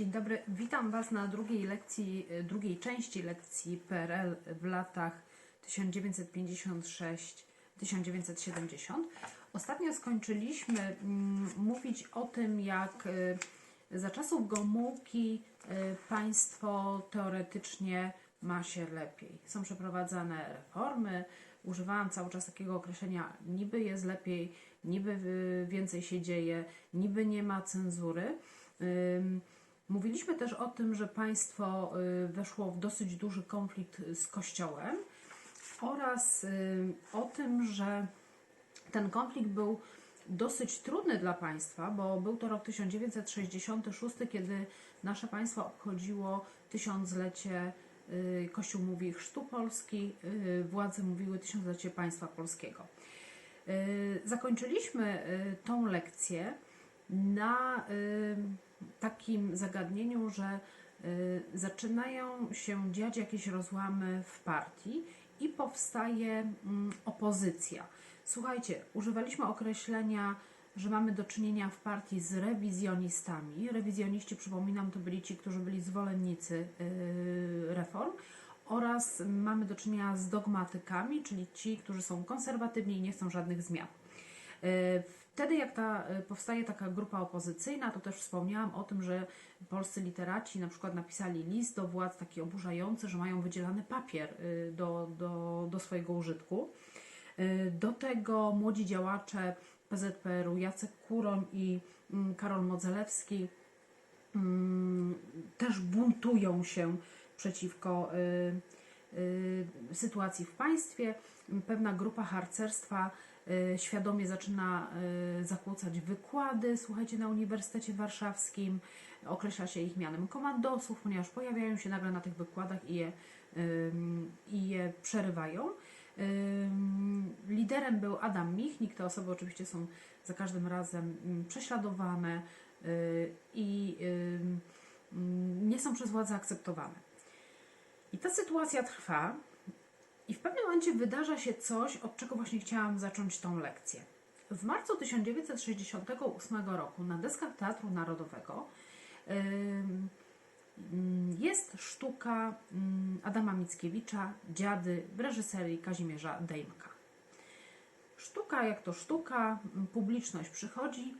Dzień dobry, witam Was na drugiej lekcji, y, drugiej części lekcji PRL w latach 1956-1970. Ostatnio skończyliśmy mm, mówić o tym, jak y, za czasów Gomułki y, państwo teoretycznie ma się lepiej. Są przeprowadzane reformy. Używałam cały czas takiego określenia niby jest lepiej, niby więcej się dzieje, niby nie ma cenzury. Mówiliśmy też o tym, że państwo y, weszło w dosyć duży konflikt z Kościołem oraz y, o tym, że ten konflikt był dosyć trudny dla państwa, bo był to rok 1966, kiedy nasze państwo obchodziło tysiąclecie, y, Kościół mówi chrztu Polski, władze mówiły tysiąclecie państwa polskiego. Zakończyliśmy tą lekcję na takim zagadnieniu, że y, zaczynają się dziać jakieś rozłamy w partii i powstaje mm, opozycja. Słuchajcie, używaliśmy określenia, że mamy do czynienia w partii z rewizjonistami. Rewizjoniści, przypominam, to byli ci, którzy byli zwolennicy y, reform oraz mamy do czynienia z dogmatykami, czyli ci, którzy są konserwatywni i nie chcą żadnych zmian. Wtedy, jak ta, e, powstaje taka grupa opozycyjna, to też wspomniałam o tym, że polscy literaci na przykład napisali list do władz taki oburzający, że mają wydzielany papier e, do, do, do swojego użytku. E, Do tego młodzi działacze PZPR-u Jacek Kuroń i mm, Karol Modzelewski mm, też buntują się przeciwko sytuacji w państwie. Pewna grupa harcerstwa świadomie zaczyna y, zakłócać wykłady, słuchajcie, na Uniwersytecie Warszawskim. Określa się ich mianem komandosów, ponieważ pojawiają się nagle na tych wykładach i je, ym, i je przerywają. Liderem był Adam Michnik. Te osoby oczywiście są za każdym razem mm, prześladowane y, i mm, nie są przez władze akceptowane. I ta sytuacja trwa, i w pewnym momencie wydarza się coś, od czego właśnie chciałam zacząć tą lekcję. W marcu 1968 roku na deskach Teatru Narodowego jest sztuka Adama Mickiewicza Dziady w reżyserii Kazimierza Dejmka. Sztuka jak to sztuka, publiczność przychodzi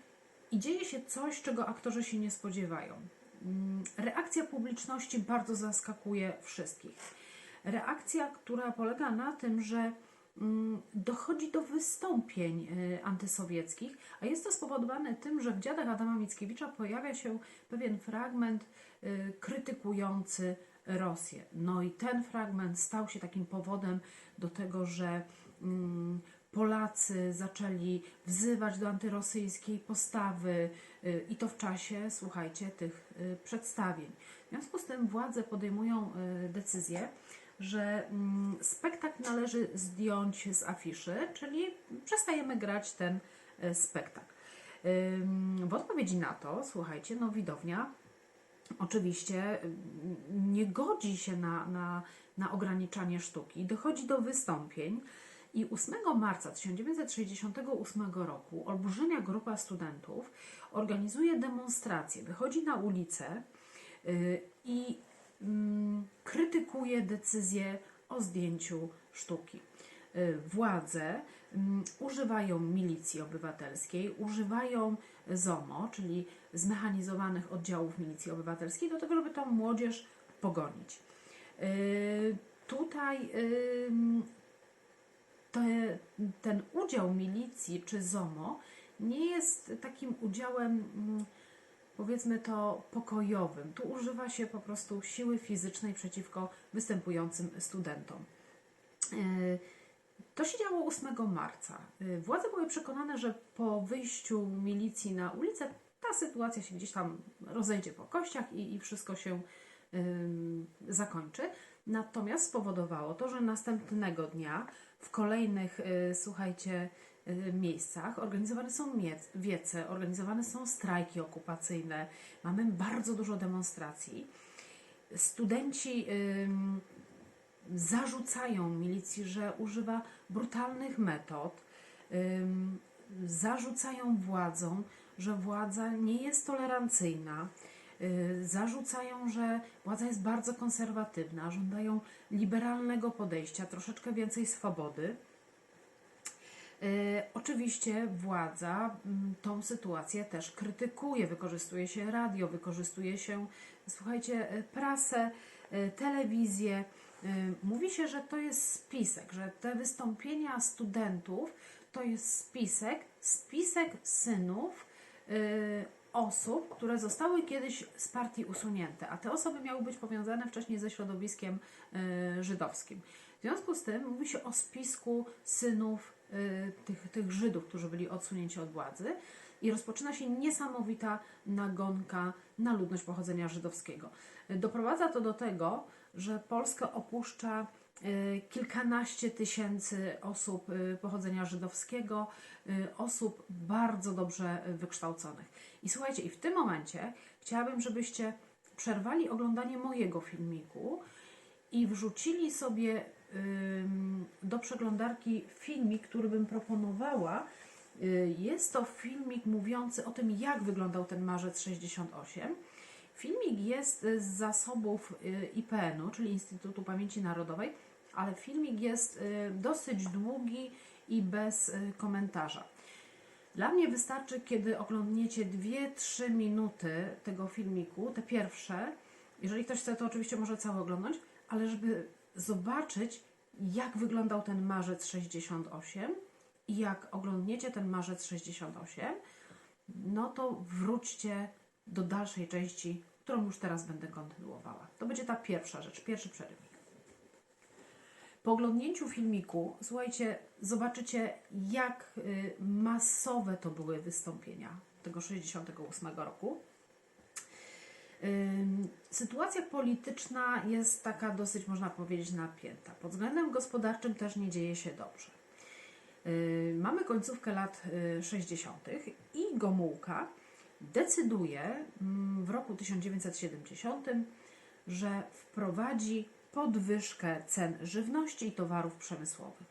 i dzieje się coś, czego aktorzy się nie spodziewają. Reakcja publiczności bardzo zaskakuje wszystkich. Reakcja, która polega na tym, że mm, dochodzi do wystąpień y, antysowieckich, a jest to spowodowane tym, że w dziadach Adama Mickiewicza pojawia się pewien fragment y, krytykujący Rosję. No i ten fragment stał się takim powodem do tego, że mm, Polacy zaczęli wzywać do antyrosyjskiej postawy y, i to w czasie, słuchajcie, tych przedstawień. W związku z tym władze podejmują decyzję, że mm, spektakl należy zdjąć z afiszy, czyli przestajemy grać ten y, spektakl. W odpowiedzi na to, słuchajcie, no widownia oczywiście y, nie godzi się na, na, na ograniczanie sztuki. Dochodzi do wystąpień i 8 marca 1968 roku olbrzymia grupa studentów organizuje demonstrację, wychodzi na ulicę y, i mm, krytykuje decyzję o zdjęciu sztuki. Y, Władze mm, używają milicji obywatelskiej, używają ZOMO, czyli zmechanizowanych oddziałów milicji obywatelskiej, do tego, żeby tą młodzież pogonić. Y, Tutaj ym, te, ten udział milicji czy ZOMO nie jest takim udziałem, mm, powiedzmy to, pokojowym. Tu używa się po prostu siły fizycznej przeciwko występującym studentom. Yy, To się działo 8 marca. Yy, Władze były przekonane, że po wyjściu milicji na ulicę ta sytuacja się gdzieś tam rozejdzie po kościach i, i wszystko się zakończy. Natomiast spowodowało to, że następnego dnia w kolejnych, y, słuchajcie, miejscach organizowane są wiece, organizowane są strajki okupacyjne, mamy bardzo dużo demonstracji. Studenci zarzucają milicji, że używa brutalnych metod, zarzucają władzom, że władza nie jest tolerancyjna, y, zarzucają, że władza jest bardzo konserwatywna, żądają liberalnego podejścia, troszeczkę więcej swobody. Y, Oczywiście władza mm, tą sytuację też krytykuje, wykorzystuje się radio, wykorzystuje się, słuchajcie, y, prasę, y, telewizję. Mówi się, że to jest spisek, że te wystąpienia studentów to jest spisek, spisek synów osób, które zostały kiedyś z partii usunięte, a te osoby miały być powiązane wcześniej ze środowiskiem żydowskim. W związku z tym mówi się o spisku synów tych, tych Żydów, którzy byli odsunięci od władzy i rozpoczyna się niesamowita nagonka na ludność pochodzenia żydowskiego. Y, Doprowadza to do tego, że Polskę opuszcza y, kilkanaście tysięcy osób y, pochodzenia żydowskiego, y, osób bardzo dobrze y, wykształconych. I słuchajcie, i w tym momencie chciałabym, żebyście przerwali oglądanie mojego filmiku i wrzucili sobie do przeglądarki filmik, który bym proponowała. Y, Jest to filmik mówiący o tym, jak wyglądał ten marzec 68. Filmik jest y, z zasobów y, IPN-u, czyli Instytutu Pamięci Narodowej, ale filmik jest dosyć długi i bez komentarza. Dla mnie wystarczy, kiedy oglądniecie 2-3 minuty tego filmiku, te pierwsze. Jeżeli ktoś chce, to oczywiście może cały oglądać, ale żeby zobaczyć, jak wyglądał ten marzec 68 i jak oglądniecie ten marzec 68, no to wróćcie do dalszej części, którą już teraz będę kontynuowała. To będzie ta pierwsza rzecz, pierwszy przerywnik. Po oglądnięciu filmiku, słuchajcie, zobaczycie, jak y, masowe to były wystąpienia tego 68 roku. Sytuacja polityczna jest taka dosyć, można powiedzieć, napięta. Pod względem gospodarczym też nie dzieje się dobrze. Mamy końcówkę lat y, 60. i Gomułka decyduje mm, w roku 1970, że wprowadzi podwyżkę cen żywności i towarów przemysłowych.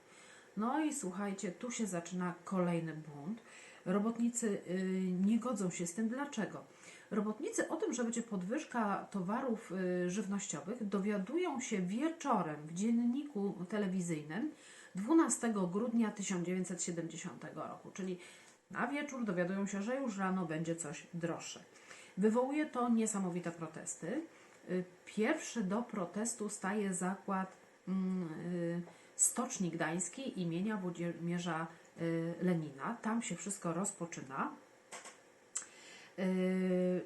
No i słuchajcie, tu się zaczyna kolejny bunt. Robotnicy y, nie godzą się z tym. Dlaczego? Robotnicy o tym, że będzie podwyżka towarów y, żywnościowych, dowiadują się wieczorem w dzienniku telewizyjnym 12 grudnia 1970 roku, czyli na wieczór dowiadują się, że już rano będzie coś droższe. Wywołuje to niesamowite protesty. Y, Pierwszy do protestu staje zakład mm, y, Stoczni Gdańskiej imienia Włodzimierza Lenina. Tam się wszystko rozpoczyna. Y,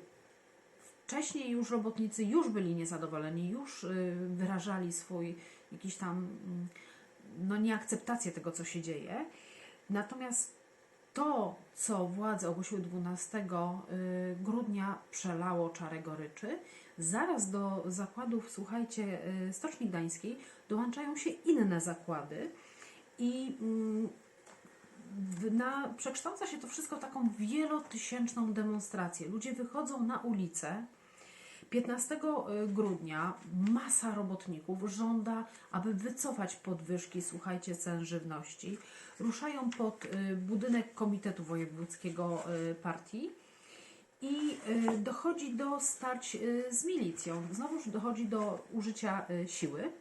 Wcześniej już robotnicy już byli niezadowoleni, już y, wyrażali swój jakiś tam mm, no, nieakceptację tego, co się dzieje. Natomiast to, co władze ogłosiły 12 y, grudnia, przelało czarę goryczy. Zaraz do zakładów, słuchajcie, Stoczni Gdańskiej dołączają się inne zakłady i mm, na, przekształca się to wszystko w taką wielotysięczną demonstrację. Ludzie wychodzą na ulicę. 15 grudnia masa robotników żąda, aby wycofać podwyżki, słuchajcie, cen żywności. Ruszają pod y, budynek Komitetu Wojewódzkiego y, Partii i y, dochodzi do starć y, z milicją. Znowuż dochodzi do użycia y, siły.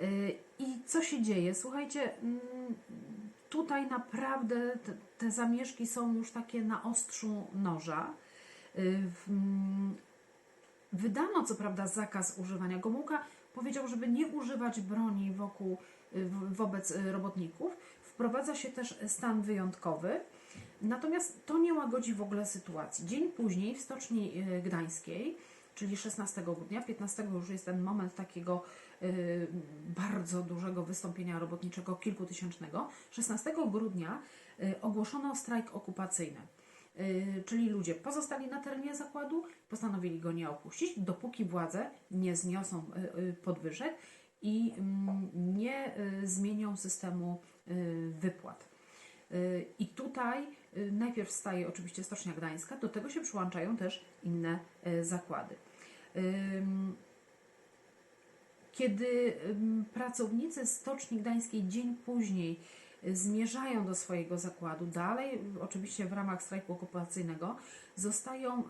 Y, I co się dzieje? Słuchajcie, mm, tutaj naprawdę te, te zamieszki są już takie na ostrzu noża. Y, mm, Wydano co prawda zakaz używania Gomułka, powiedział, żeby nie używać broni wokół, y, wobec y, robotników. Wprowadza się też stan wyjątkowy. Natomiast to nie łagodzi w ogóle sytuacji. Dzień później w Stoczni Gdańskiej, czyli 16 grudnia, 15 już jest ten moment takiego y, bardzo dużego wystąpienia robotniczego, kilkutysięcznego. 16 grudnia y, ogłoszono strajk okupacyjny. Y, Czyli ludzie pozostali na terenie zakładu, postanowili go nie opuścić, dopóki władze nie zniosą y, y, podwyżek i mm, nie zmienią systemu wypłat. I tutaj y, najpierw staje oczywiście Stocznia Gdańska, do tego się przyłączają też inne y, zakłady. Kiedy pracownicy Stoczni Gdańskiej dzień później y, zmierzają do swojego zakładu. Dalej, oczywiście w ramach strajku okupacyjnego, zostają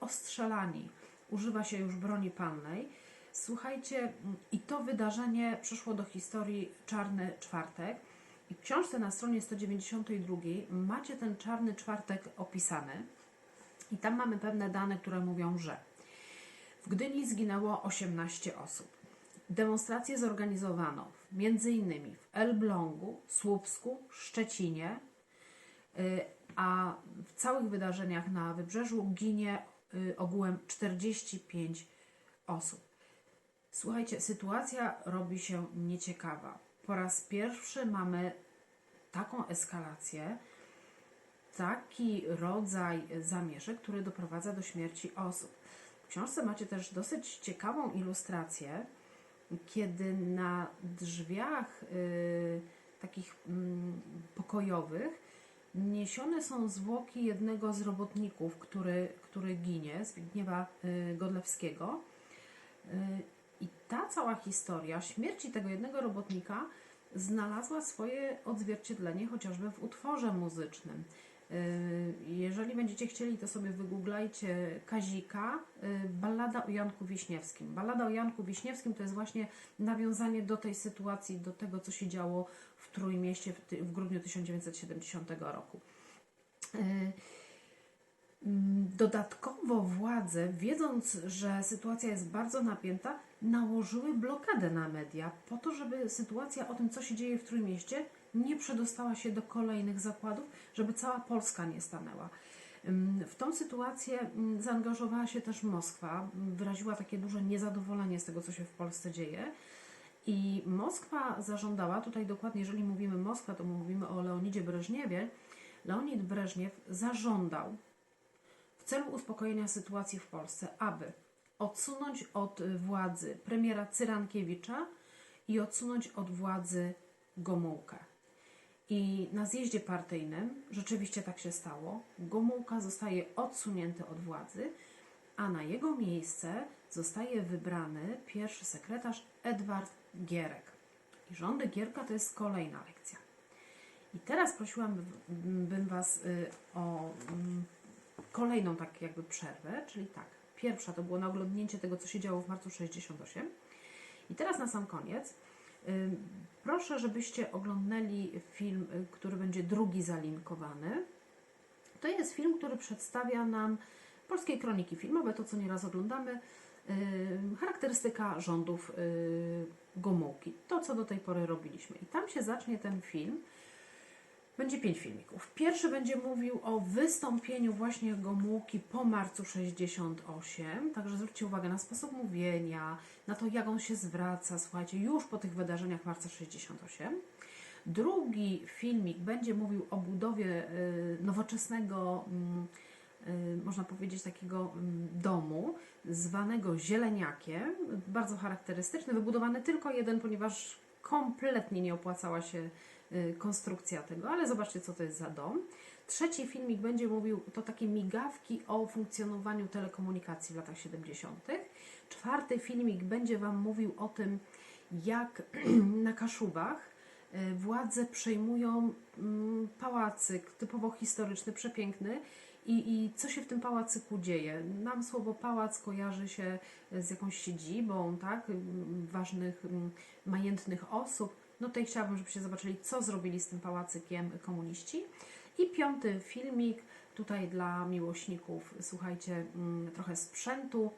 ostrzelani. Używa się już broni palnej. Słuchajcie, i to wydarzenie przeszło do historii Czarny Czwartek. W książce na stronie 192 macie ten Czarny Czwartek opisany. I tam mamy pewne dane, które mówią, że w Gdyni zginęło 18 osób. Demonstracje zorganizowano m.in. w Elblągu, Słupsku, Szczecinie, y, a w całych wydarzeniach na wybrzeżu ginie y, ogółem 45 osób. Słuchajcie, sytuacja robi się nieciekawa. Po raz pierwszy mamy taką eskalację, taki rodzaj zamieszek, który doprowadza do śmierci osób. W książce macie też dosyć ciekawą ilustrację, kiedy na drzwiach y, takich mm, pokojowych niesione są zwłoki jednego z robotników, który, który ginie, Zbigniewa y, Godlewskiego. Y, ta cała historia śmierci tego jednego robotnika znalazła swoje odzwierciedlenie chociażby w utworze muzycznym. Y, Jeżeli będziecie chcieli, to sobie wygooglajcie Kazika, y, ballada o Janku Wiśniewskim. Ballada o Janku Wiśniewskim to jest właśnie nawiązanie do tej sytuacji, do tego, co się działo w Trójmieście w, grudniu 1970 roku. Y, Mm, Dodatkowo władze, wiedząc, że sytuacja jest bardzo napięta, nałożyły blokadę na media po to, żeby sytuacja o tym, co się dzieje w Trójmieście, nie przedostała się do kolejnych zakładów, żeby cała Polska nie stanęła. W tą sytuację zaangażowała się też Moskwa, wyraziła takie duże niezadowolenie z tego, co się w Polsce dzieje. I Moskwa zażądała, tutaj dokładnie, jeżeli mówimy Moskwa, to mówimy o Leonidzie Breżniewie. Leonid Breżniew zażądał w celu uspokojenia sytuacji w Polsce, aby odsunąć od y, władzy premiera Cyrankiewicza i odsunąć od władzy Gomułkę. I na zjeździe partyjnym rzeczywiście tak się stało. Gomułka zostaje odsunięty od władzy, a na jego miejsce zostaje wybrany pierwszy sekretarz Edward Gierek. I rządy Gierka to jest kolejna lekcja. I teraz prosiłam bym Was y, o mm, kolejną tak jakby przerwę, czyli tak, pierwsza to było naoglądnięcie tego, co się działo w marcu 68. I teraz na sam koniec proszę, żebyście oglądnęli film, y, który będzie drugi zalinkowany. To jest film, który przedstawia nam polskie kroniki filmowe, to co nieraz oglądamy, charakterystyka rządów y, Gomułki, to co do tej pory robiliśmy. I tam się zacznie ten film. Będzie pięć filmików. Pierwszy będzie mówił o wystąpieniu właśnie Gomułki po marcu 68, także zwróćcie uwagę na sposób mówienia, na to jak on się zwraca, słuchajcie, już po tych wydarzeniach marca 68. Drugi filmik będzie mówił o budowie y, nowoczesnego, mm, y, można powiedzieć, takiego mm, domu, zwanego Zieleniakiem, bardzo charakterystyczny, wybudowany tylko jeden, ponieważ kompletnie nie opłacała się konstrukcja tego, ale zobaczcie, co to jest za dom. Trzeci filmik będzie mówił, to takie migawki o funkcjonowaniu telekomunikacji w latach 70. Czwarty filmik będzie Wam mówił o tym, jak na Kaszubach y, władze przejmują mm, pałacyk typowo historyczny, przepiękny i, i co się w tym pałacyku dzieje. Nam słowo pałac kojarzy się z jakąś siedzibą, tak, ważnych, majętnych osób. No tutaj chciałabym, żebyście zobaczyli, co zrobili z tym pałacykiem komuniści. I piąty filmik, tutaj dla miłośników, słuchajcie, mm, trochę sprzętu.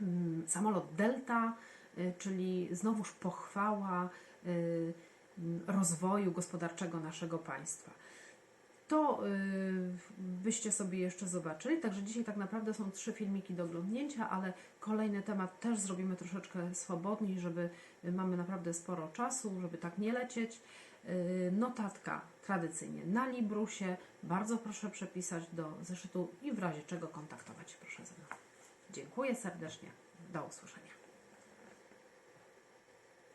Mm, Samolot Delta, y, czyli znowuż pochwała y, mm, rozwoju gospodarczego naszego państwa. To y, byście sobie jeszcze zobaczyli. Także dzisiaj tak naprawdę są trzy filmiki do oglądnięcia, ale kolejny temat też zrobimy troszeczkę swobodniej, żeby y, mamy naprawdę sporo czasu, żeby tak nie lecieć. Y, Notatka tradycyjnie na Librusie. Bardzo proszę przepisać do zeszytu i w razie czego kontaktować się proszę ze mną. Dziękuję serdecznie. Do usłyszenia.